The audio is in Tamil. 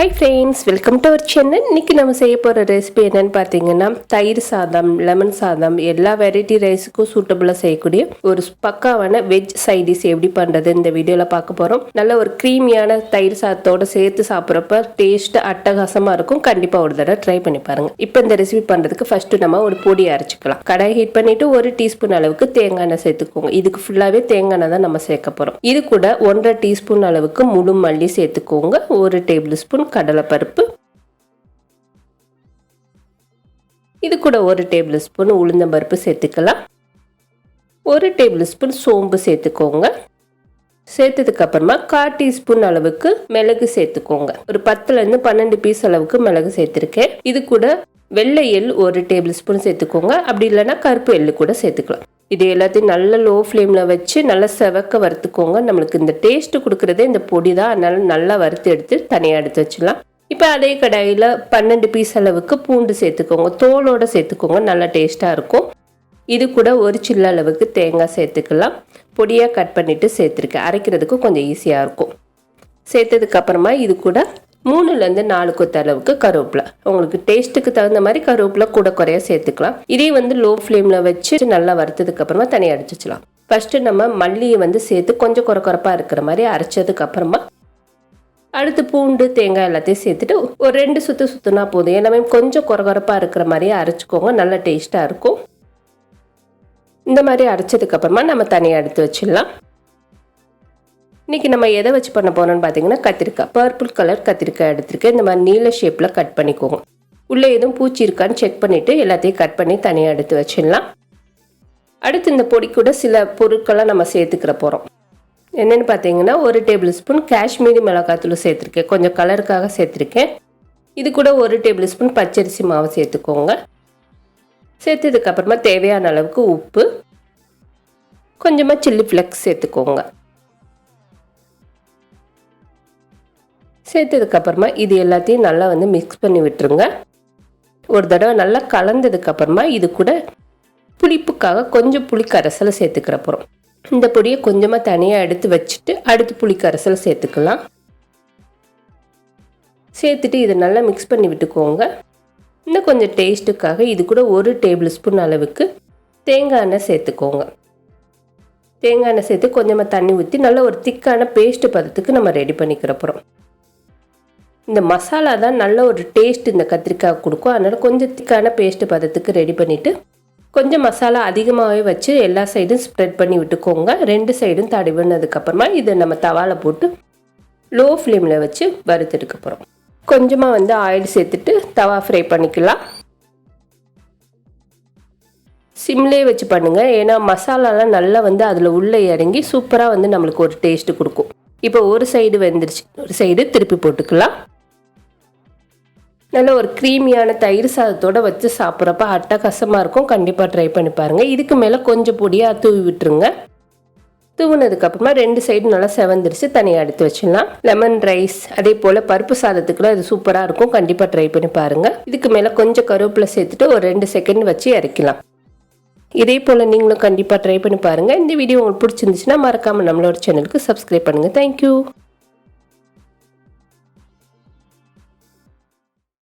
Hi friends welcome to our Chennai இன்னைக்கு நம்ம செய்ய போகிற ரெசிபி என்னன்னு பார்த்தீங்கன்னா தயிர் சாதம் லெமன் சாதம் எல்லா வெரைட்டி ரைஸுக்கும் சூட்டபுளாக செய்யக்கூடிய ஒரு பக்காவான வெஜ் சைடிஸ் எப்படி பண்ணுறது இந்த வீடியோவில் பார்க்க போகிறோம் நல்ல ஒரு க்ரீமியான தயிர் சாதத்தோட சேர்த்து சாப்பிட்றப்ப டேஸ்ட் அட்டகாசமாக இருக்கும். கண்டிப்பாக ஒரு தடவை ட்ரை பண்ணி பாருங்கள் இப்போ இந்த ரெசிபி பண்ணுறதுக்கு ஃபஸ்ட்டு நம்ம ஒரு பொடி அரைச்சிக்கலாம். கடாய் ஹீட் பண்ணிவிட்டு ஒரு டீஸ்பூன் அளவுக்கு தேங்காய் எண்ணெய் சேர்த்துக்கோங்க. இதுக்கு ஃபுல்லாகவே தேங்காய் எண்ணெய் தான் நம்ம சேர்க்க போகிறோம் இது கூட ஒன்றரை டீஸ்பூன் அளவுக்கு முழு மல்லி சேர்த்துக்கோங்க. ஒரு டேபிள் ஸ்பூன் கடலைப்பருப்பு. இது கூட ஒரு டேபிள் ஸ்பூன் உளுந்தம்பருப்பு சேர்த்துக்கலாம். ஒரு டேபிள் ஸ்பூன் சோம்பு சேர்த்துக்கோங்க. சேர்த்ததுக்கு அப்புறமா கால் டீஸ்பூன் அளவுக்கு மிளகு சேர்த்துக்கோங்க. ஒரு பத்துலேருந்து பன்னெண்டு பீஸ் அளவுக்கு மிளகு சேர்த்துருக்கேன். இது கூட வெள்ளை எள் ஒரு டேபிள் ஸ்பூன் சேர்த்துக்கோங்க. அப்படி இல்லைன்னா கருப்பு எள்ளு கூட சேர்த்துக்கலாம். இது எல்லாத்தையும் நல்ல லோ ஃப்ளேமில் வச்சு நல்லா செவக்க வறுத்துக்கோங்க. நம்மளுக்கு இந்த டேஸ்ட்டு கொடுக்குறதே இந்த பொடி தான். அதனால் நல்லா வறுத்து எடுத்து தனியாக எடுத்து வச்சிடலாம். இப்போ அதே கடாயில் பன்னெண்டு பீஸ் அளவுக்கு பூண்டு சேர்த்துக்கோங்க. தோலோடு சேர்த்துக்கோங்க. நல்லா டேஸ்ட்டாக இருக்கும். இது கூட ஒரு சில்ல அளவுக்கு தேங்காய் சேர்த்துக்கலாம். பொடியாக கட் பண்ணிவிட்டு சேர்த்துருக்கேன். அரைக்கிறதுக்கு கொஞ்சம் ஈஸியாக இருக்கும். சேர்த்ததுக்கப்புறமா இது கூட மூணுலேருந்து நாலு கொத்த அளவுக்கு கருவேப்பிலை. உங்களுக்கு டேஸ்ட்டுக்கு தகுந்த மாதிரி கருவேப்பிலை கூட குறைய சேர்த்துக்கலாம். இதே வந்து லோ ஃப்ளேமில் வச்சு நல்லா வறுத்ததுக்கு அப்புறமா தனியாக அடிச்சு வச்சலாம் ஃபஸ்ட்டு நம்ம மல்லியை வந்து சேர்த்து கொஞ்சம் குறை குறைப்பாக இருக்கிற மாதிரி அரைச்சதுக்கு அப்புறமா அடுத்து பூண்டு தேங்காய் எல்லாத்தையும் சேர்த்துட்டு ஒரு ரெண்டு சுற்று சுற்றுனா போதும். எல்லாமே கொஞ்சம் குறை குறைப்பாக இருக்கிற மாதிரியே அரைச்சிக்கோங்க. நல்ல டேஸ்ட்டாக இருக்கும். இந்த மாதிரி அரைச்சதுக்கு அப்புறமா நம்ம தனியாக எடுத்து வச்சிடலாம். இன்றைக்கி நம்ம எதை வச்சு பண்ண போகிறோம்னு பார்த்தீங்கன்னா கத்திரிக்காய். பர்பிள் கலர் கத்திரிக்காய் எடுத்திருக்கேன். இந்த மாதிரி நீல ஷேப்பில் கட் பண்ணிக்கோங்க. உள்ளே எதுவும் பூச்சி இருக்கான்னு செக் பண்ணிவிட்டு எல்லாத்தையும் கட் பண்ணி தனியாக எடுத்து வச்சிடலாம். அடுத்து இந்த பொடி கூட சில பொருட்களாக நம்ம சேர்த்துக்கிற போகிறோம் என்னென்னு பார்த்தீங்கன்னா ஒரு டேபிள் ஸ்பூன் காஷ்மீரி மிளகாத்தூள் சேர்த்துருக்கேன். கொஞ்சம் கலருக்காக சேர்த்துருக்கேன். இது கூட ஒரு டேபிள் ஸ்பூன் பச்சரிசி மாவு சேர்த்துக்கோங்க. சேர்த்ததுக்கப்புறமா தேவையான அளவுக்கு உப்பு. கொஞ்சமாக சில்லி ஃப்ளெக்ஸ் சேர்த்துக்கோங்க. சேர்த்ததுக்கப்புறமா இது எல்லாத்தையும் நல்லா வந்து மிக்ஸ் பண்ணி விட்டுருங்க. ஒரு தடவை நல்லா கலந்ததுக்கப்புறமா இது கூட புளிப்புக்காக கொஞ்சம் புளிக்கரைசலை சேர்த்துக்கிற போகிறோம் இந்த பொடியை கொஞ்சமாக தனியாக எடுத்து வச்சுட்டு அடுத்து புளி சேர்த்துக்கலாம். சேர்த்துட்டு இதை நல்லா மிக்ஸ் பண்ணி விட்டுக்கோங்க. இன்னும் கொஞ்சம் டேஸ்ட்டுக்காக இது கூட ஒரு டேபிள் ஸ்பூன் அளவுக்கு தேங்காய் எண்ணெய் சேர்த்துக்கோங்க. தேங்காய் எண்ணெய் சேர்த்து கொஞ்சமாக தண்ணி ஊற்றி நல்ல ஒரு திக்கான பேஸ்ட்டு பதத்துக்கு நம்ம ரெடி பண்ணிக்கிற போகிறோம் இந்த மசாலா தான் நல்ல ஒரு டேஸ்ட் இந்த கத்திரிக்காய் கொடுக்கும். அதனால் கொஞ்சம் திக்கான பேஸ்ட்டு பதத்துக்கு ரெடி பண்ணிவிட்டு கொஞ்சம் மசாலா அதிகமாகவே வச்சு எல்லா சைடும் ஸ்ப்ரெட் பண்ணி விட்டுக்கோங்க. ரெண்டு சைடும் தடவினதுக்கப்புறமா இதை நம்ம தவாவில் போட்டு லோ ஃப்ளேமில் வச்சு வறுத்தெடுக்க போகிறோம் கொஞ்சமாக வந்து ஆயில் சேர்த்துட்டு தவா ஃப்ரை பண்ணிக்கலாம். சிம்லே வச்சு பண்ணுங்கள் ஏன்னா மசாலாலாம் நல்லா வந்து அதில் உள்ளே இறங்கி சூப்பராக வந்து நம்மளுக்கு ஒரு டேஸ்ட்டு கொடுக்கும். இப்போ ஒரு சைடு வெந்துருச்சு. ஒரு சைடு திருப்பி போட்டுக்கலாம். நல்ல ஒரு க்ரீமியான தயிர் சாதத்தோடு வச்சு சாப்பிட்றப்ப அட்டகாசமாக இருக்கும். கண்டிப்பாக ட்ரை பண்ணி பாருங்கள் இதுக்கு மேலே கொஞ்சம் பொடியாக தூவி விட்டுருங்க. தூவினதுக்கப்புறமா ரெண்டு சைடு நல்லா செவந்துருச்சு. தனியாக எடுத்து வச்சிடலாம். லெமன் ரைஸ் அதே போல் பருப்பு சாதத்துக்குலாம் இது சூப்பராக இருக்கும். கண்டிப்பாக ட்ரை பண்ணி பாருங்கள் இதுக்கு மேலே கொஞ்சம் கருவேப்பிலை சேர்த்துட்டு ஒரு ரெண்டு செகண்ட் வச்சு இறக்கலாம் இதே போல் நீங்களும் கண்டிப்பாக ட்ரை பண்ணி பாருங்கள் இந்த வீடியோ உங்களுக்கு பிடிச்சிருந்துச்சுன்னா மறக்காமல் நம்மளோட சேனலுக்கு சப்ஸ்கிரைப் பண்ணுங்கள் தேங்க்யூ